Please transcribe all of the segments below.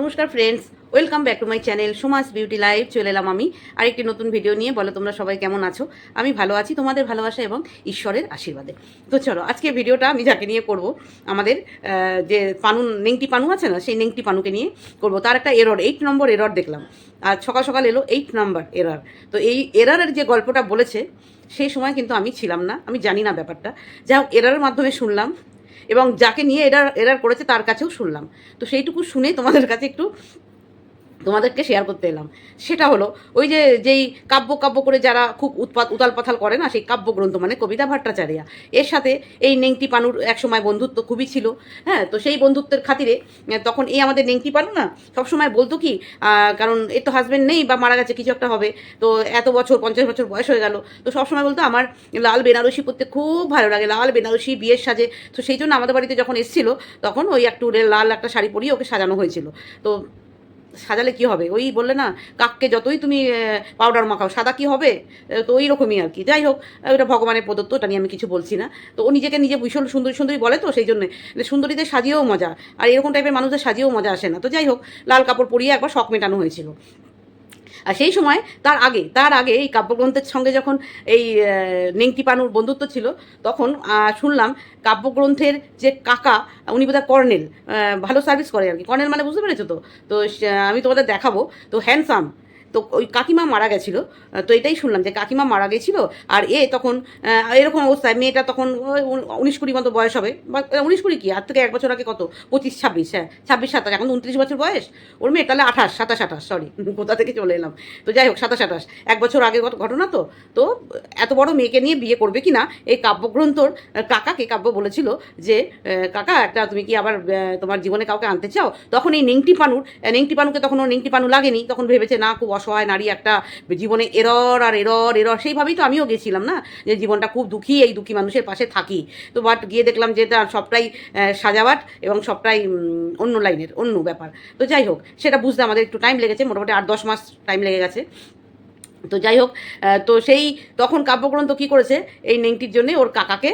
নমস্কার friends welcome back to my channel Suma's beauty live চলে এলাম আমি। আরেকটি নতুন ভিডিও নিয়ে। বলো, তোমরা সবাই কেমন আছো? আমি ভালো আছি, তোমাদের ভালোবাসা এবং ঈশ্বরের আশীর্বাদে। তো চলো, আজকে ভিডিওটা আমি যাকে নিয়ে করব, আমাদের যে পানু নেংটি পানু আছে না, সেই নেংটি পানুকে নিয়ে করব। তার একটা এরর এইট নম্বর এরর দেখলাম। আর সকাল সকাল এলো এইট নম্বর এরর তো এই এররের যে গল্পটা বলেছে, সেই সময় কিন্তু আমি ছিলাম না। আমি জানি না ব্যাপারটা। যা হোক এররের মাধ্যমে শুনলাম। এবং যাকে নিয়ে এরা এরার করেছে তার কাছেও শুনলাম। তো সেইটুকু শুনে তোমাদের কাছে একটু তোমাদেরকে শেয়ার করতে এলাম। সেটা হলো, ওই যে, যেই কাব্য কাব্য করে যারা খুব উৎপাত উতাল পাথাল করে না, সেই কাব্যগ্রন্থ মানে কবিতা ভট্টাচার্যা। এর সাথে এই নেংটি পানুর একসময় বন্ধুত্ব খুবই ছিল হ্যাঁ? তো সেই বন্ধুত্বের খাতিরে তখন এই আমাদের নেংটি পানু না, সবসময় বলতো কি কারণ এর তো হাজব্যান্ড নেই বা মারা গেছে, কিছু একটা হবে। তো এত বছর, পঞ্চাশ বছর বয়স হয়ে গেল, তো সবসময় বলতো, আমার লাল বেনারসি পরতে খুব ভালো লাগে, লাল বেনারসি বিয়ের সাজে। তো সেই জন্য আমাদের বাড়িতে যখন এসেছিল, তখন ওই একটু লাল একটা শাড়ি পরিয়ে ওকে সাজানো হয়েছিল। তো সাজালে কি হবে? ওই বললে না, কাককে যতই তুমি পাউডার মাখাও, সাদা কি হবে? তো ওই রকমই আর কি। যাই হোক ওটা ভগবানের প্রদত্ত ওটা নিয়ে আমি কিছু বলছি না। তো ও নিজেকে নিজে ভীষণ সুন্দরী সুন্দরী বলে তো, সেই জন্যে। যে সুন্দরীদের সাজিয়েও মজা, আর এরকম টাইপের মানুষদের সাজিয়েও মজা আসে না। তো যাই হোক, লাল কাপড় পরিয়ে একবার শখ মেটানো হয়েছিল। আর সেই সময় তার আগে তার আগে এই কাব্যগ্রন্থের সঙ্গে যখন এই নেংটি পানুর বন্ধুত্ব ছিল, তখন শুনলাম কাব্যগ্রন্থের যে কাকা, উনি বোধহয় কর্নেল ভালো সার্ভিস করে আর কি। কর্নেল মানে বুঝতে পেরেছ তো? তো আমি তোমাদের দেখাবো। তো হ্যান্ডসাম তো ওই কাকিমা মারা গেছিল। তো এটাই শুনলাম যে কাকিমা মারা গেছিল আর এ তখন এরকম অবস্থায় মেয়েটা তখন উনিশ কুড়ি মতো বয়স হবে। বা উনিশ কুড়ি কি? আর থেকে এক বছর আগে কত? পঁচিশ, ছাব্বিশ হ্যাঁ ছাব্বিশ, সাতাশ, এখন উনত্রিশ বছর বয়স। ওর মেয়ে তাহলে আঠাশ, সাতাশ, আঠাশ সরি কোথা থেকে চলে এলাম। তো যাই হোক, সাতাশ, আঠাশ, এক বছর আগের ঘট- ঘটনা তো? তো এত বড় মেয়েকে নিয়ে বিয়ে করবে কি না? এই কাব্যগ্রন্থর কাকাকে কাব্য বলেছিল যে কাকা, একটা তুমি কি আবার তোমার জীবনে কাউকে আনতে চাও? তখন এই নেংটি পানুর নেংটি পানুকে তখন ও নেংটি পানু লাগেনি। তখন ভেবেছে, না, খুব অসহায় নারী একটা জীবনে এরর আর এরর এরর সেইভাবেই তো আমিও গেছিলাম না? যে জীবনটা খুব দুঃখী, এই দুঃখী মানুষের পাশে থাকি। তো বাট গিয়ে দেখলাম যে এটা সবটাই সাজাবাট এবং সবটাই অন্য লাইনের, অন্য ব্যাপার। তো যাই হোক, সেটা বুঝতে আমাদের একটু টাইম লেগেছে, মোটামুটি আট দশ মাস টাইম লেগে গেছে। তো যাই হোক তো সেই তখন কাব্যগ্রন্থ কী করেছে? এই নেংটির জন্যে ওর কাকাকে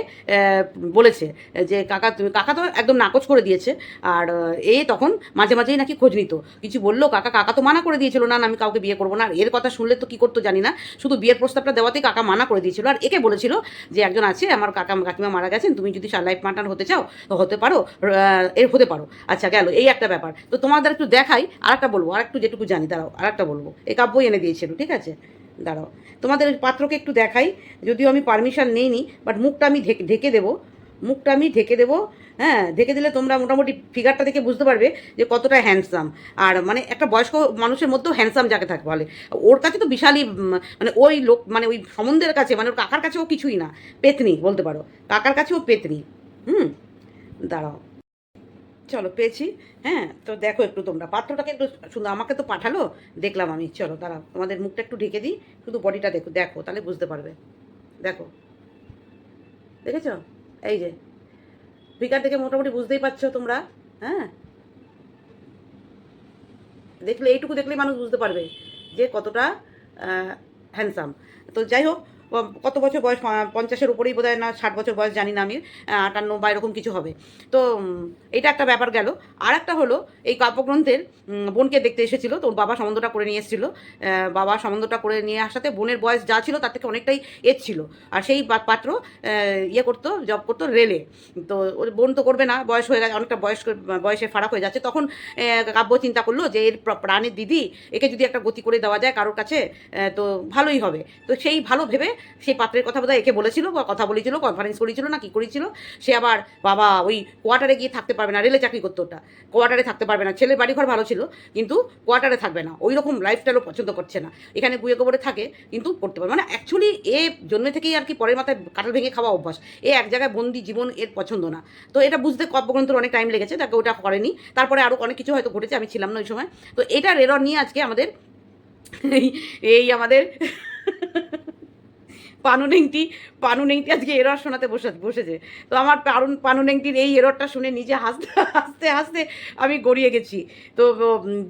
বলেছে যে, কাকা, তুমি, কাকা তো একদম নাকচ করে দিয়েছে। আর এ তখন মাঝে মাঝেই নাকি খোঁজ নিত। কিছু বলল, কাকা কাকা তো মানা করে দিয়েছিল, না আমি কাউকে বিয়ে করব না। আর এর কথা শুনলে তো কী করতো জানি না। শুধু বিয়ের প্রস্তাবটা দেওয়াতেই কাকা মানা করে দিয়েছিল। আর একে বলেছিল যে, একজন আছে, আমার কাকা, কাকিমা মারা গেছেন, তুমি যদি লাইফ পার্টনার হতে চাও, তো হতে পারো এর, হতে পারো। আচ্ছা গেল, এই একটা ব্যাপার। তো তোমাদের একটু দেখাই আর একটা বলব আর একটু যেটুকু জানি, দাঁড়াও আর একটা বলব। এই কাব্যই এনে দিয়েছিল, ঠিক আছে? দাঁড়াও। তোমাদের পাত্রকে একটু দেখাই, যদিও আমি পারমিশন নেইনি বাট মুখটা আমি ঢেকে ঢেকে দেবো। মুখটা আমি ঢেকে দেবো হ্যাঁ ঢেকে দিলে তোমরা মোটামুটি ফিগারটা দেখে বুঝতে পারবে যে কতটা হ্যান্ডসাম আর মানে একটা বয়স্ক মানুষের মধ্যেও হ্যান্ডসাম যাকে থাকে বলে। ওর কাছে তো বিশালই মানে ওই লোক মানে ওই সম্বন্ধের কাছে মানে ওর কাকার কাছেও কিছুই না। পেতনি বলতে পারো। কাকার কাছেও পেতনি। হুম? দাঁড়াও। চলো পেয়েছি হ্যাঁ? তো দেখো একটু তোমরা। পাত্রটাকে একটু শুধু আমাকে তো পাঠালো? দেখলাম আমি। চলো, দাঁড়াও, তোমাদের মুখটা একটু ঢেকে দিই, শুধু বডিটা দেখো দেখো, তাহলে বুঝতে পারবে। দেখো। দেখেছ? এই যে। ফিগার দেখে মোটামুটি বুঝতেই পারছ তোমরা হ্যাঁ? দেখলে, এইটুকু দেখলেই মানুষ বুঝতে পারবে যে কতটা হ্যান্ডসাম তো যাই হোক কত বছর বয়স? পঞ্চাশের উপরেই বোধ না, ষাট বছর বয়স, জানি না আমি আটান্ন বা এরকম কিছু হবে। তো এটা একটা ব্যাপার গেল। আর একটা হলো, এই কাব্যগ্রন্থের বোনকে দেখতে এসেছিল তো বাবা সম্বন্ধটা করে নিয়ে এসেছিল। বাবা সম্বন্ধটা করে নিয়ে আসাতে বোনের বয়স যা ছিল, তার থেকে অনেকটাই এজ ছিল। আর সেই পাত্র ইয়ে করতো জব করতো রেলে তো, ওর বোন তো করবে না, বয়স হয়ে গেছে, অনেকটা বয়স বয়সে ফারাক হয়ে যাচ্ছে। তখন কাব্য চিন্তা করল যে, এর প্র- প্রাণের দিদি, একে যদি একটা গতি করে দেওয়া যায় কারোর কাছে তো ভালোই হবে। তো সেই ভালো ভেবে সেই পাত্রের কথা বোধহয় একে বলেছিল বা কথা বলেছিল কনফারেন্স করেছিল না কি করেছিল, সে আবার বাবা ওই কোয়ার্টারে গিয়ে থাকতে পারবে না, রেলে চাকরি করতো ওটা। কোয়ার্টারে থাকতে পারবে না, ছেলের বাড়িঘর ভালো ছিল, কিন্তু কোয়ার্টারে থাকবে না। ওই রকম লাইফস্টাইলও পছন্দ করছে না। এখানে গুয়ে গোবরে থাকে, কিন্তু করতে পারবে মানে অ্যাকচুয়ালি এ জন্ম থেকেই আর কি পরের মাথায় কাঁঠাল ভেঙে খাওয়া অভ্যাস। এ এক জায়গায় বন্দি জীবন এর পছন্দ না। তো এটা বুঝতে কাব্যগ্রন্থের অনেক টাইম লেগেছে, তাকে ওটা করেনি। তারপরে আরও অনেক কিছু হয়তো ঘটেছে, আমি ছিলাম না ওই সময়। তো এটা এরর নিয়ে আজকে আমাদের এই আমাদের পানু নেংটি পানু নেংটি আজকে এরর শোনাতে বসে বসেছে। তো আমার পারুন পানু নেংটির এই এররটা শুনে নিজে হাসতে হাসতে হাসতে আমি গড়িয়ে গেছি। তো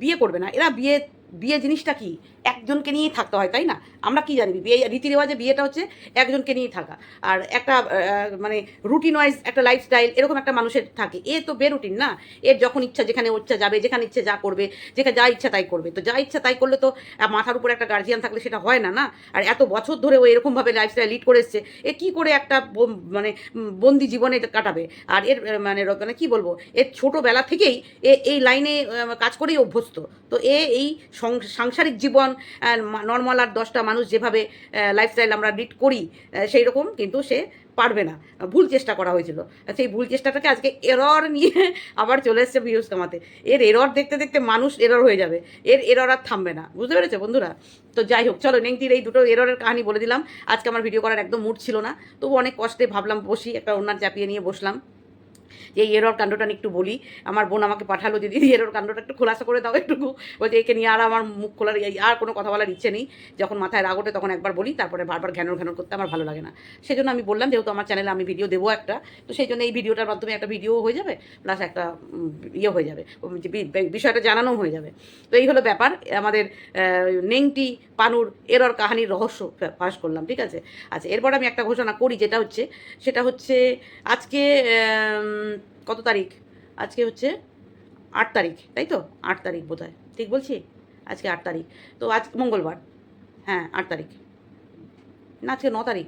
বিয়ে করবে না। এরা বিয়ে বিয়ে জিনিসটা কি? একজনকে নিয়েই থাকতে হয়, তাই না? আমরা কি জানি? বিয়ে রীতি রেওয়াজে বিয়েটা হচ্ছে একজনকে নিয়েই থাকা। আর একটা মানে রুটিন ওয়াইজ একটা লাইফস্টাইল এরকম একটা মানুষের থাকে। এ তো বেরুটিন না? এর যখন ইচ্ছা, যেখানে ইচ্ছা যাবে, যেখানে ইচ্ছে যা করবে, যেখানে যা ইচ্ছা তাই করবে। তো যা ইচ্ছা তাই করলে তো মাথার উপর একটা গার্জিয়ান থাকলে সেটা হয় না না? আর এত বছর ধরে ও এরকমভাবে লাইফস্টাইল লিড করে এসছে, এ কী করে একটা মানে বন্দি জীবনে কাটাবে? আর এর মানে মানে কি বলব? এর ছোটোবেলা থেকেই এ, এই লাইনে কাজ করেই অভ্যস্ত। তো এ, এই সাংসারিক জীবন নর্মাল আর দশটা মানুষ যেভাবে লাইফস্টাইল আমরা লিড করি সেই রকম কিন্তু সে পারবে না। ভুল চেষ্টা করা হয়েছিল। সেই ভুল চেষ্টাটাকে আজকে এরর নিয়ে আবার চলে এসছে ভিউজ কামাতে। এর এরর দেখতে দেখতে মানুষ এরর হয়ে যাবে। এর এরর আর থামবে না। বুঝতে পেরেছ বন্ধুরা? তো যাই হোক, চলো নেংটির এই দুটো এররের কাহিনী বলে দিলাম। আজকে আমার ভিডিও করার একদম মুড ছিল না। তবু অনেক কষ্টে ভাবলাম বসি, একটা ওনার চাপিয়ে নিয়ে বসলাম। যে এই এরর কাণ্ডটা একটু বলি, আমার বোন আমাকে পাঠালো দিদি, এরর কাণ্ডটা একটু খোলাসা করে দাও একটু বলছে, একে নিয়ে আর আমার মুখ খোলার এই আর কোনো কথা বলার ইচ্ছে নেই। যখন মাথায় রাগ ওঠে তখন একবার বলি, তারপরে বারবার ঘ্যানোর ঘ্যানোর করতে আমার ভালো লাগে না। সেই জন্য আমি বললাম, যেহেতু আমার চ্যানেলে আমি ভিডিও দেবো একটা, তো সেই জন্য এই ভিডিওটার মাধ্যমে একটা ভিডিও হয়ে যাবে প্লাস একটা ইয়ে হয়ে যাবে বিষয়টা জানানো হয়ে যাবে। তো এই হলো ব্যাপার, আমাদের নেংটি, পানুর এরর কাহানির রহস্য ফাঁস করলাম, ঠিক আছে? আচ্ছা এরপর আমি একটা ঘোষণা করি, যেটা হচ্ছে, সেটা হচ্ছে আজকে কত তারিখ? আজকে হচ্ছে আট তারিখ তাই তো? আট তারিখ বোধ হয় ঠিক বলছি? আজকে আট তারিখ। তো আজ মঙ্গলবার। হ্যাঁ আট তারিখ। না আজকে ন তারিখ।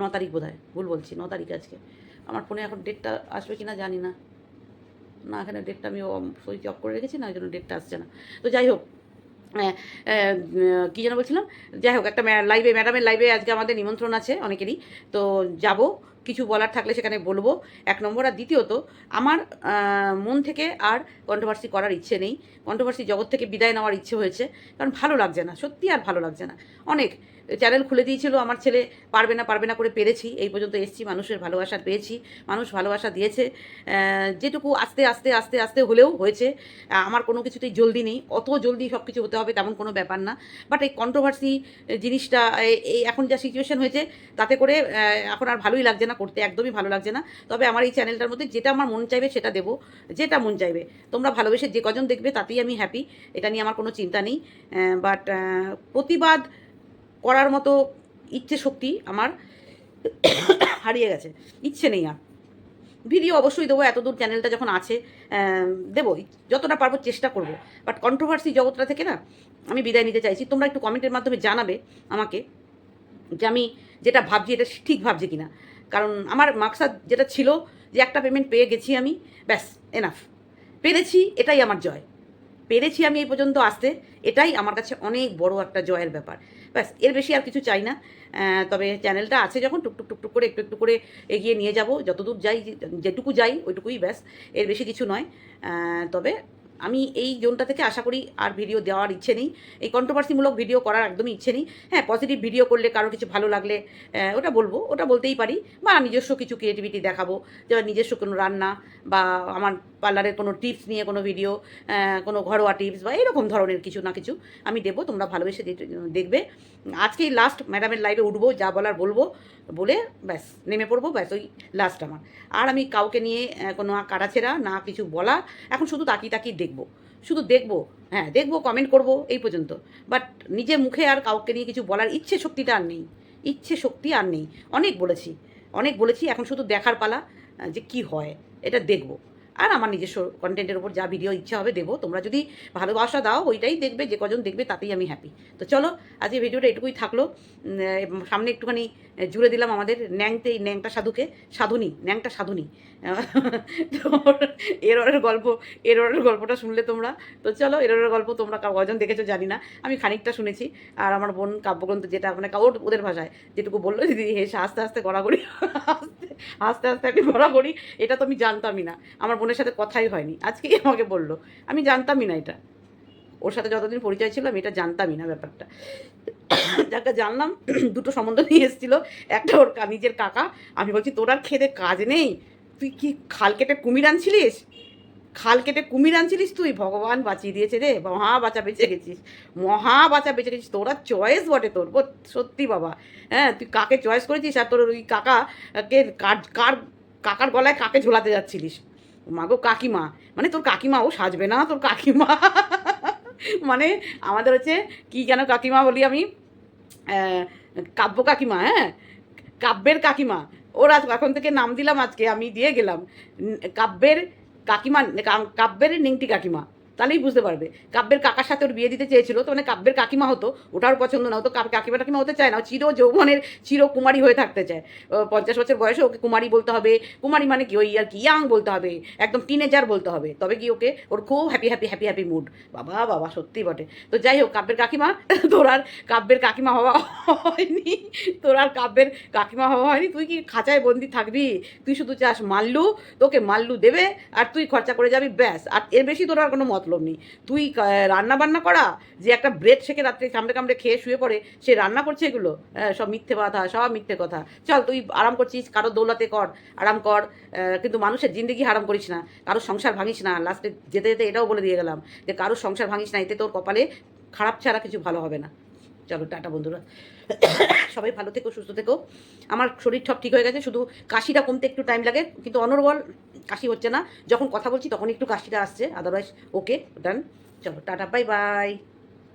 ন তারিখ বোধ হয় ভুল বলছি ন তারিখ আজকে। আমার ফোনে এখন ডেটটা আসবে কি না জানি না। না এখানে ডেটটা আমি সুইচ অফ করে রেখেছি না? ওই জন্য ডেটটা আসছে না। তো যাই হোক আহ, কী যেন বলছিলাম? যাই হোক একটা লাইভে ম্যাডামের লাইভে আজকে আমাদের নিমন্ত্রণ আছে অনেকেরই। তো যাব। কিছু বলার থাকলে সেখানে বলব। এক নম্বর আর দ্বিতীয়ত, আমার মন থেকে আর কন্ট্রোভার্সি করার ইচ্ছে নেই। কন্ট্রোভার্সি জগৎ থেকে বিদায় নেওয়ার ইচ্ছে হয়েছে। কারণ ভালো লাগছে না, সত্যি আর ভালো লাগছে না। অনেক চ্যানেল খুলে দিয়েছিল, আমার ছেলে পারবে না পারবে না করে পেরেছি। এই পর্যন্ত এসছি, মানুষের ভালোবাসা পেয়েছি, মানুষ ভালোবাসা দিয়েছে। যেটুকু আস্তে আস্তে আস্তে আস্তে হলেও হয়েছে আমার কোনো কিছুতেই জলদি নেই। অত জলদি সব কিছু হতে হবে, তেমন কোনো ব্যাপার না। বাট এই কন্ট্রোভার্সি জিনিসটা, এই- এখন যা সিচুয়েশন হয়েছে, তাতে করে এখন আর ভালোই লাগছে না, করতে একদমই ভালো লাগছে না। তবে আমার এই চ্যানেলটার মধ্যে যেটা আমার মন চাইবে সেটা দেবো, যেটা মন চাইবে। তোমরা ভালোবেসে যে কজন দেখবে, তাতেই আমি হ্যাপি এটা নিয়ে আমার কোনো চিন্তা নেই। বাট প্রতিবাদ করার মতো ইচ্ছে শক্তি আমার হারিয়ে গেছে। ইচ্ছে নেই আর। ভিডিও অবশ্যই দেবো, এতদূর চ্যানেলটা যখন আছে দেবো যতটা পারব চেষ্টা করব। বাট কন্ট্রোভার্সি জগৎটা থেকে না, আমি বিদায় নিতে চাইছি। তোমরা একটু কমেন্টের মাধ্যমে জানাবে আমাকে যে আমি যেটা ভাবছি, এটা ঠিক ভাবছি কিনা। কারণ আমার মাকসাদ যেটা ছিল যে একটা পেমেন্ট পেয়ে গেছি আমি, ব্যাস এনাফ পেরেছি, এটাই আমার জয়। পেরেছি আমি এই পর্যন্ত আসতে, এটাই আমার কাছে অনেক বড় একটা জয়ের ব্যাপার। ব্যাস, এর বেশি আর কিছু চাই না। তবে চ্যানেলটা আছে যখন টুকটুক টুকটুক করে, একটু একটু করে এগিয়ে নিয়ে যাব। যতদূর যাই, যেটুকু যাই, ওইটুকুই ব্যাস, এর বেশি কিছু নয়। তবে আমি এই জোনটা থেকে আশা করি আর ভিডিও দেওয়ার ইচ্ছে নেই। এই কন্ট্রোভার্সিমূলক ভিডিও করার একদমই ইচ্ছে নেই। হ্যাঁ পজিটিভ ভিডিও করলে কারও কিছু ভালো লাগলে ওটা বলব, ওটা বলতেই পারি। বা নিজস্ব কিছু ক্রিয়েটিভিটি দেখাবো, যেমন নিজস্ব কোনো রান্না বা আমার পার্লারের কোনো টিপস নিয়ে কোনো ভিডিও কোনো ঘরোয়া টিপস বা এরকম ধরনের কিছু না কিছু আমি দেবো, তোমরা ভালোবেসে দেখবে। আজকেই লাস্ট ম্যাডামের লাইভে উঠবো, যা বলার বলব, বলে ব্যাস, নেমে পড়ব, ব্যাস, ওই লাস্ট আমার। আর আমি কাউকে নিয়ে কোনো কাটাছেড়া না কিছু বলা, এখন শুধু তাকিয়ে তাকিয়ে দেখব। শুধু দেখব হ্যাঁ দেখব কমেন্ট করব, এই পর্যন্ত। বাট নিজের মুখে আর কাউকে নিয়ে কিছু বলার ইচ্ছে শক্তিটা আর নেই। ইচ্ছে শক্তি আর নেই। অনেক বলেছি অনেক বলেছি, এখন শুধু দেখার পালা যে কি হয়, এটা দেখব। আর আমার নিজস্ব কন্টেন্টের উপর যা ভিডিও ইচ্ছা হবে দেবো। তোমরা যদি ভালোবাসা দাও, ওইটাই দেখবে, যে কজন দেখবে, তাতেই আমি হ্যাপি তো চলো আজকে ভিডিওটা এটুকুই থাকল। সামনে একটুখানি জুড়ে দিলাম আমাদের ন্যাংতে এই ন্যাংটা সাধুকে। সাধুনি, ন্যাংটা সাধুনি। এররের গল্প, এররের গল্পটা শুনলে তোমরা। তো চলো, এররের গল্প তোমরা কজন দেখেছ জানি না। আমি খানিকটা শুনেছি। আর আমার বোন কাব্যগ্রন্থ যেটা মানে ওর ওদের ভাষায় যেটুকু বলল, দিদি হেসে আস্তে আস্তে গড়াগড়ি, আস্তে আস্তে আস্তে আমি গড়াগড়ি, এটা তো আমি জানতামই না। আমার বোনের সাথে কথাই হয়নি। আজকেই আমাকে বলল। আমি জানতামই না এটা। ওর সাথে যতদিন পরিচয় ছিল, আমি এটা জানতামই না ব্যাপারটা। যাকে জানলাম, দুটো সম্বন্ধ নিয়ে এসেছিল। একটা ওর নিজের কাকা। আমি বলছি, তোর আর খেতে কাজ নেই? তুই কি খাল কেটে কুমির আনছিলিস? খাল কেটে কুমির আনছিলিস তুই? ভগবান বাঁচিয়ে দিয়েছে রে, মহা বাঁচা বেঁচে গেছিস। মহা বাঁচা বেঁচে গেছিস, তোরা চয়েস বটে তোর সত্যি বাবা। হ্যাঁ তুই কাকে চয়েস করেছিস? আর তোর ওই কাকা কে কার কার, কাকার গলায় কাকে ঝোলাতে যাচ্ছিলিস? মাগো কাকিমা মানে তোর কাকিমা, ও সাজবে না তোর কাকিমা। মানে আমাদের হচ্ছে কি যেন কাকিমা বলি আমি? কাব্য কাকিমা হ্যাঁ? কাব্যের কাকিমা। ওরা এখন থেকে নাম দিলাম আজকে আমি দিয়ে গেলাম। কাব্যের কাকিমা কাব্যের নিংটি কাকিমা। তাহলেই বুঝতে পারবে। কাব্যের কাকার সাথে ওর বিয়ে দিতে চেয়েছিল, তো মানে কাব্যের কাকিমা হতো ওটার পছন্দ না হতো, কাব- কাকিমা টাকিমা হতে চায় না চির যৌবনের, চির কুমারী হয়ে থাকতে চায়। পঞ্চাশ বছর বয়সে ওকে কুমারী বলতে হবে। কুমারী মানে কি? ওই আর কি, ইয়াং বলতে হবে, একদম টিনেজার বলতে হবে। তবে কি ওকে, ওর খুব happy happy happy happy mood বাবা বাবা, সত্যি বটে। তো যাই হোক, কাব্যের কাকিমা, তোর আর কাব্যের কাকিমা হওয়া হয়নি, তোর আর কাব্যের কাকিমা হওয়া হয়নি। তুই কি খাঁচায় বন্দি থাকবি? তুই শুধু চাস মাল্লু, তোকে মাল্লু দেবে, আর তুই খরচা করে যাবি, ব্যাস। আর এর বেশি তোর আর কোনো মতলব নেই। তুই রান্না বান্না করা যে একটা ব্রেড শেখে রাত্রে কামড়ে কামড়ে খেয়ে শুয়ে পড়ে সে রান্না করছে এগুলো? হ্যাঁ, সব মিথ্যে কথা সব মিথ্যে কথা। চল তুই আরাম করছিস কারও দৌলাতে কর আরাম কর কিন্তু মানুষের জিন্দগি হারাম করিস না কারও সংসার ভাঙিস না। লাস্টে যেতে যেতে এটাও বলে দিয়ে গেলাম যে কারও সংসার ভাঙিস না এতে তোর কপালে খারাপ ছাড়া কিছু ভালো হবে না। চলো, টাটা বন্ধুরা। সবাই ভালো থেকো, সুস্থ থেকো। আমার শরীর সব ঠিক হয়ে গেছে, শুধু কাশিটা কমতে একটু টাইম লাগে। কিন্তু অনর্বল কাশি হচ্ছে না। যখন কথা বলছি, তখন একটু কাশিটা আসছে। আদারওয়াইজ ওকে ডান চলো, টাটা বাই বাই